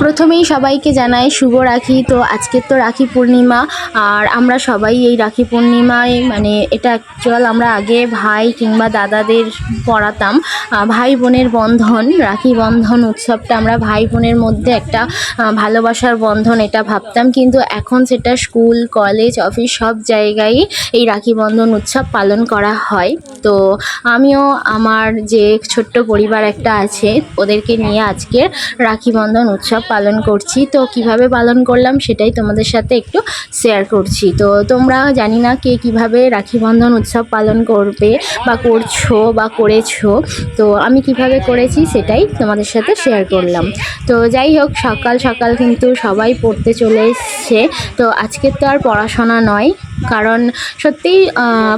প্রথমেই সবাইকে জানাই শুভ রাখি। তো আজকের তো রাখি পূর্ণিমা, আর আমরা সবাই এই রাখি পূর্ণিমায় মানে এটা অ্যাকচুয়াল আমরা আগে ভাই কিংবা দাদাদের পড়াতাম। ভাই বোনের বন্ধন, রাখি বন্ধন উৎসবটা আমরা ভাই বোনের মধ্যে একটা ভালোবাসার বন্ধন এটা ভাবতাম। কিন্তু এখন সেটা স্কুল, কলেজ, অফিস সব জায়গায় এই রাখি বন্ধন উৎসব পালন করা হয়। তো আমিও আমার যে ছোট্ট পরিবার একটা আছে, ওদেরকে নিয়ে আজকে রাখি বন্ধন উৎসব পালন করছি। তো কীভাবে পালন করলাম সেটাই তোমাদের সাথে একটু শেয়ার করছি। তো তোমরা জানি না কে কীভাবে রাখি বন্ধন উৎসব পালন করবে বা করছ বা করেছ। তো আমি কীভাবে করেছি সেটাই তোমাদের সাথে শেয়ার করলাম। তো যাই হোক, সকাল সকাল কিন্তু সবাই পড়তে চলে এসছে। তো আজকের তো আর পড়াশোনা নয়। কারণ সত্যিই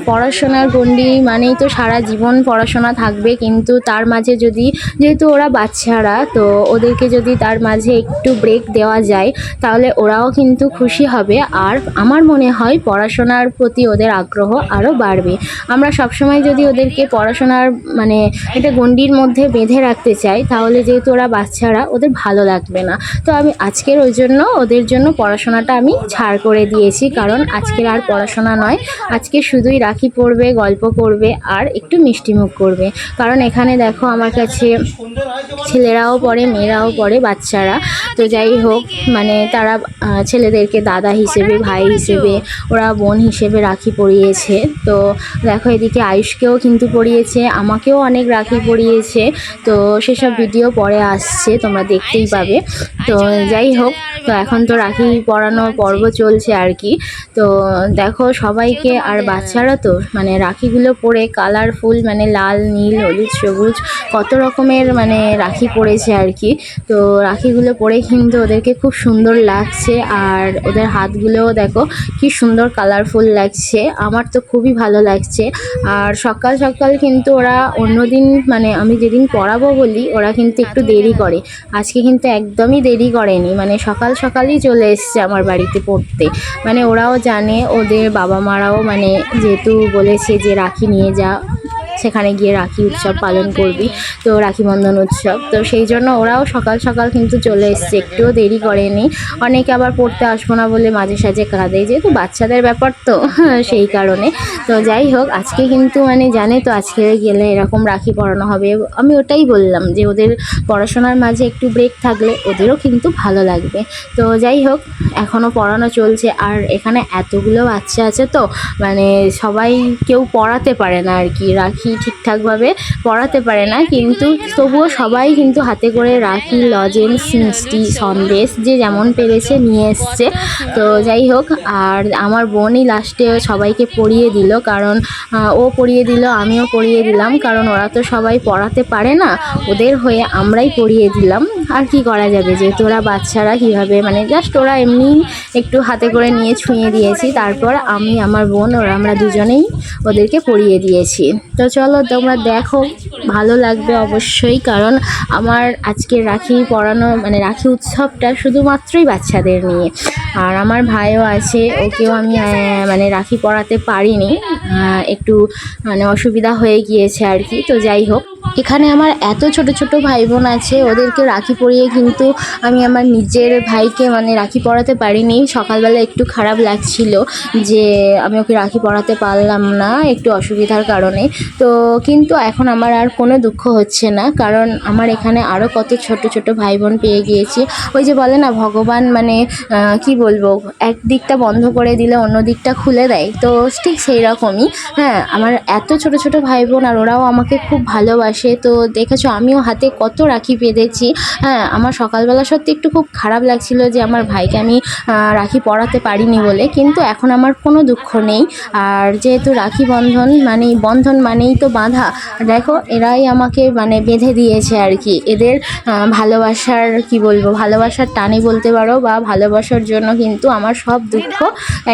পড়াশোনার গণ্ডি মানেই তো সারা জীবন পড়াশোনা থাকবে। কিন্তু তার মাঝে যদি, যেহেতু ওরা বাচ্চারা, তো ওদেরকে যদি তার মাঝে একটু ব্রেক দেওয়া যায়, তাহলে ওরাও কিন্তু খুশি হবে। আর আমার মনে হয় পড়াশোনার প্রতি ওদের আগ্রহ আরও বাড়বে। আমরা সবসময় যদি ওদেরকে পড়াশোনার মানে একটা গণ্ডির মধ্যে বেঁধে রাখতে চাই, তাহলে যেহেতু ওরা বাচ্চারা, ওদের ভালো লাগবে না। তো আমি আজকের ওই জন্য, ওদের জন্য পড়াশোনাটা আমি ছাড় করে দিয়েছি। কারণ আজকের আর পড়াশোনা নয়। আজকে শুধুই রাখি পড়বে, গল্প করবে আর একটু মিষ্টিমুখ করবে। কারণ এখানে দেখো আমার কাছে ছেলেরাও পড়ে, মেয়েরাও পড়ে, বাচ্চারা। তো যাই হোক মানে তারা ছেলেদেরকে দাদা হিসেবে, ভাই হিসেবে, ওরা বোন হিসেবে রাখি পরিয়েছে তো দেখো এদিকে আয়ুষকেও কিন্তু পরিয়েছে আমাকেও অনেক রাখি পরিয়েছে তো সেসব ভিডিও পরে আসছে, তোমরা দেখতেই পাবে। তো যাই হোক, তো এখন তো রাখি পরানোর পর্ব চলছে আর কি। তো দেখো সবাইকে আর বাচ্চারা তো মানে রাখিগুলো পরে কালারফুল মানে লাল নীল হলুদ সবুজ কত রকমের মানে রাখি পরেছে আর কি। তো রাখিগুলো পরে কিন্তু ওদেরকে খুব সুন্দর লাগছে আর ওদের হাতগুলোও দেখো কি সুন্দর কালারফুল লাগছে। আমার তো খুবই ভালো লাগছে। আর সকাল সকাল কিন্তু ওরা অন্যদিন মানে আমি যেদিন পড়াবো বলি ওরা কিন্তু একটু দেরি করে। আজকে কিন্তু একদমই দেরি করেনি। মানে সকাল সকালই চলে এসছে আমার বাড়িতে পড়তে। মানে ওরাও জানে ওদের বাবা মারাও মানে যেহেতু বলেছে যে রাখি নিয়ে যা সেখানে গিয়ে রাখি উৎসব পালন করবি, তো রাখি বন্ধন উৎসব। তো সেই জন্য ওরাও সকাল সকাল কিন্তু চলে এসছে, একটুও দেরি করেনি। অনেকে আবার পড়তে আসব না বলে মাঝে সাঝে কাঁদে, যেহেতু বাচ্চাদের ব্যাপার তো, সেই কারণে। তো যাই হোক, আজকে কিন্তু মানে জানে তো আজকে গেলে এরকম রাখি পড়ানো হবে। আমি ওটাই বললাম যে ওদের পড়াশোনার মাঝে একটু ব্রেক থাকলে ওদেরও কিন্তু ভালো লাগবে। তো যাই হোক এখনও পড়ানো চলছে। আর এখানে এতগুলো বাচ্চা আছে তো মানে সবাই কেউ পড়াতে পারে না আর কি। রাখি ঠিকঠাকভাবে পড়াতে পারে না, কিন্তু তবুও সবাই কিন্তু হাতে করে রাখি লজেন্স মিষ্টি, সন্দেশ যে যেমন পেরেছে নিয়ে এসছে। তো যাই হোক, আর আমার বোনই লাস্টে সবাইকে পড়িয়ে দিল, কারণ ও পড়িয়ে দিল, আমিও পড়িয়ে দিলাম, কারণ ওরা তো সবাই পড়াতে পারে না, ওদের হয়ে আমরাই পড়িয়ে দিলাম। আর কি করা যাবে, যেহেতু ওরা বাচ্চারা কীভাবে মানে জাস্ট ওরা এমনি একটু হাতে করে নিয়ে ছুঁয়ে দিয়েছি, তারপর আমি, আমার বোন, ওরা, আমরা দুজনেই ওদেরকে পড়িয়ে দিয়েছি। তো চলো তোমরা দেখো, ভালো লাগবে অবশ্যই, কারণ আমার আজকে রাখি পড়ানো মানে রাখি উৎসবটা শুধুমাত্রই বাচ্চাদের নিয়ে। আর আমার ভাইও আছে, ওকেও আমি মানে রাখি পড়াতে পারিনি। একটু মানে অসুবিধা হয়ে গিয়েছে আর কি, তো যাই হোক। এখানে আমার এত ছোট ছোট ভাই বোন আছে, ওদেরকে রাখি পরিয়ে কিন্তু আমি আমার নিজের ভাইকে মানে রাখি পরাতে পারিনি। সকালবেলা একটু খারাপ লাগছিল যে আমি ওকে রাখি পরাতে পারলাম না, একটু অসুবিধার কারণে। তো কিন্তু এখন আমার আর কোনো দুঃখ হচ্ছে না, কারণ আমার এখানে আরও কত ছোট ছোট ভাই বোন পেয়ে গিয়েছি। ওই যে বলে না, ভগবান মানে কি বলব এক দিকটা বন্ধ করে দিলে অন্য দিকটা খুলে দেয়। তো ঠিক সেই রকমই হ্যাঁ আমার এত ছোট ছোট ভাই বোন আর ওরাও আমাকে খুব ভালোবাসে। তো দেখেছ, আমিও হাতে কত রাখি বেঁধেছি হ্যাঁ আমার সকালবেলা সত্যি একটু খুব খারাপ লাগছিল যে আমার ভাইকে আমি রাখি পড়াতে পারিনি বলে। কিন্তু এখন আমার কোনো দুঃখ নেই। আর যেহেতু রাখি বন্ধন মানে বন্ধন মানেই তো বাঁধা, দেখো, এরাই আমাকে মানে বেঁধে দিয়েছে আর কি। এদের ভালোবাসার, কি বলব, ভালোবাসার টানে বলতে পারো বা ভালোবাসার জন্য কিন্তু আমার সব দুঃখ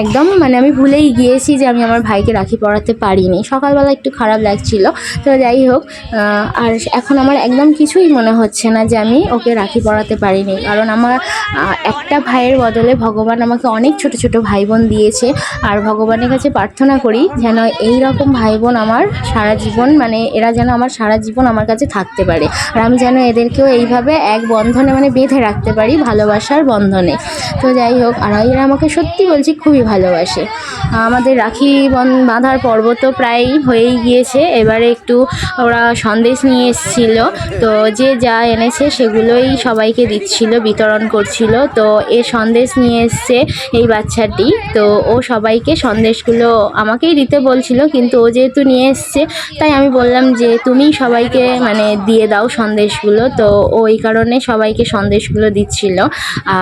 একদম মানে আমি ভুলেই গিয়েছি যে আমি আমার ভাইকে রাখি পড়াতে পারিনি। সকালবেলা একটু খারাপ লাগছিল। তো যাই হোক আর এখন আমার একদম কিছুই মনে হচ্ছে না যে আমি ওকে রাখি পড়াতে পারিনি। কারণ আমার একটা ভাইয়ের বদলে ভগবান আমাকে অনেক ছোট ছোট ভাই বোন দিয়েছে। আর ভগবানের কাছে প্রার্থনা করি যেন এই রকম ভাই বোন আমার সারা জীবন মানে এরা যেন আমার সারা জীবন আমার কাছে থাকতে পারে। আর আমি যেন এদেরকেও এইভাবে এক বন্ধনে মানে বেঁধে রাখতে পারি ভালোবাসার বন্ধনে। তো যাই হোক, আর এরা আমাকে সত্যি বলছি খুবই ভালোবাসে। আমাদের রাখি বন বাঁধার পর্ব তো প্রায় হয়েই গিয়েছে। এবারে একটু ওরা সন্দেশ নিয়ে এসেছিল। তো যে যা এনেছে সেগুলোই সবাইকে দিচ্ছিল, বিতরণ করছিল। তো এ সন্দেশ নিয়ে এসছে এই বাচ্চাটি। তো ও সবাইকে সন্দেশগুলো আমাকেই দিতে বলছিল, কিন্তু ও যেহেতু নিয়ে এসছে, তাই আমি বললাম যে তুমি সবাইকে মানে দিয়ে দাও সন্দেশগুলো। তো ওই কারণে সবাইকে সন্দেশগুলো দিচ্ছিল।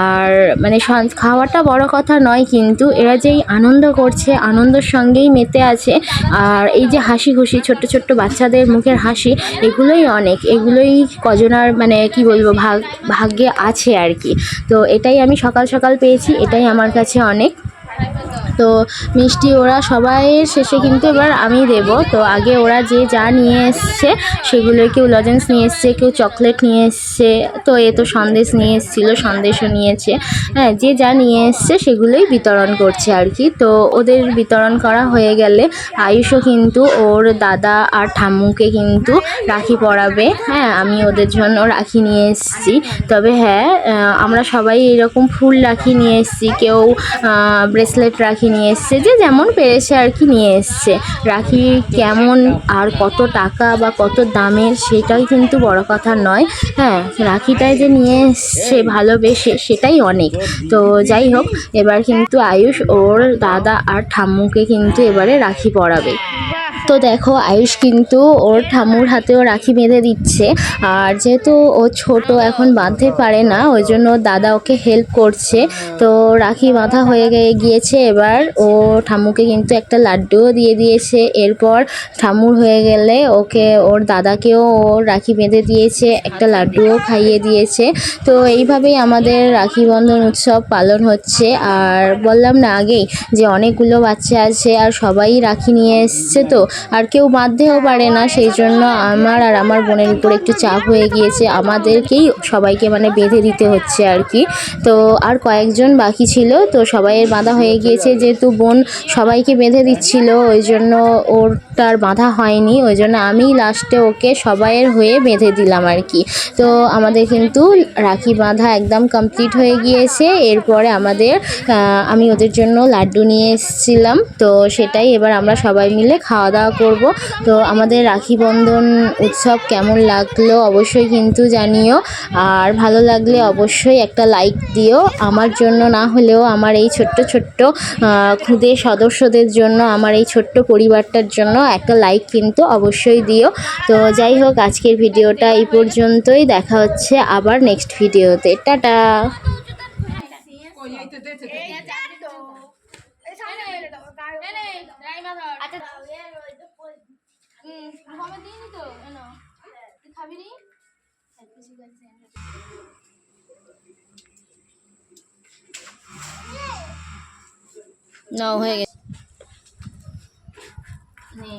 আর মানে খাওয়াটা বড় কথা নয়, কিন্তু এরা যেই আনন্দ করছে, আনন্দের সঙ্গেই মেতে আছে। আর এই যে হাসি খুশি ছোট্ট ছোট্ট বাচ্চাদের মুখের হাসি এগুলোই অনেক, এগুলোই কজনার মানে কি বলব, ভাগ, ভাগ্যে আছে আর কি। তো এটাই আমি সকাল সকাল পেয়েছি, এটাই আমার কাছে অনেক। তো মিষ্টি ওরা সবাইয়ের শেষে কিন্তু এবার আমি দেব। তো আগে ওরা যে যা নিয়ে এসছে সেগুলো কেউ লজেন্স নিয়ে এসছে, কেউ চকলেট নিয়ে এসছে, তো এ তো সন্দেশ নিয়ে এসেছিল, সন্দেশও নিয়েছে। হ্যাঁ যে যা নিয়ে এসছে সেগুলোই বিতরণ করছে আর কি। তো ওদের বিতরণ করা হয়ে গেলে আয়ুষও কিন্তু ওর দাদা আর ঠাম্মুকে কিন্তু রাখি পরাবে। হ্যাঁ আমি ওদের জন্য রাখি নিয়ে এসেছি। তবে হ্যাঁ আমরা সবাই এরকম ফুল রাখি নিয়ে এসেছি। কেউ ব্রেসলেট রাখি নিয়ে এসছে, যে যেমন পেরেছে আর কি নিয়ে এসছে। রাখি কেমন আর কত টাকা বা কত দামের সেটাই কিন্তু বড় কথা নয়। হ্যাঁ রাখিটাই যে নিয়ে এসছে ভালোবেসে সেটাই অনেক। তো যাই হোক, এবার কিন্তু আয়ুষ ওর দাদা আর ঠাম্মুকে কিন্তু এবারে রাখি পরাবে। তো দেখো, আয়ুষ কিন্তু ওর ঠাম্মুর হাতেও রাখি বেঁধে দিচ্ছে। আর যেহেতু ও ছোট, এখন বাঁধতে পারে না, ওই জন্য দাদা ওকে হেল্প করছে। তো রাখি বাঁধা হয়ে গিয়েছে। এবার ও ঠামুকে কিন্তু একটা লাড্ডুও দিয়ে দিয়েছে। এরপর ঠামুর হয়ে গেলে ওকে, ওর দাদাকেও ও রাখি বেঁধে দিয়েছে, একটা লাড্ডুও খাইয়ে দিয়েছে। তো এইভাবেই আমাদের রাখি বন্ধন উৎসব পালন হচ্ছে। আর বললাম না আগেই যে অনেকগুলো বাচ্চা আছে, আর সবাই রাখি নিয়ে এসছে তো। আর কেউ বাঁধতেও পারে না, সেই জন্য আমার আর আমার বোনের উপর একটু চাপ হয়ে গিয়েছে। আমাদেরকেই সবাইকে মানে বেঁধে দিতে হচ্ছে আর কি। তো আর কয়েকজন বাকি ছিল, তো সবাইয়ের বাঁধা হয়ে গিয়েছে। যেহেতু বোন সবাইকে বেঁধে দিচ্ছিল, ওই জন্য ওর তার বাঁধা হয়নি। ওই জন্য আমি লাস্টে ওকে সবাইয়ের হয়ে বেঁধে দিলাম আর কি। তো আমাদের কিন্তু রাখি বাঁধা একদম কমপ্লিট হয়ে গিয়েছে। এরপরে আমাদের আমি ওদের জন্য লাড্ডু নিয়ে এসেছিলাম। তো সেটাই এবার আমরা সবাই মিলে খাওয়া দাওয়া করব। তো আমাদের রাখি বন্ধন উৎসব কেমন লাগল অবশ্যই কিন্তু জানিও। আর ভালো লাগলে অবশ্যই একটা লাইক দিও। আমার জন্য না হলেও আমার এই ছোট্ট ছোট্ট খুদে সদস্যদের জন্য, আমার এই ছোট্ট পরিবারটার জন্য একটা লাইক কিন্তু অবশ্যই দিও। তো যাই হোক, আজকের ভিডিওটা এই পর্যন্তই। দেখা হচ্ছে আবার নেক্সট ভিডিওতে টাটা! হবে দিইনি তো? কেন? তুই খাবি নি? হ্যাঁ, নাও হয়ে গেছে। নে।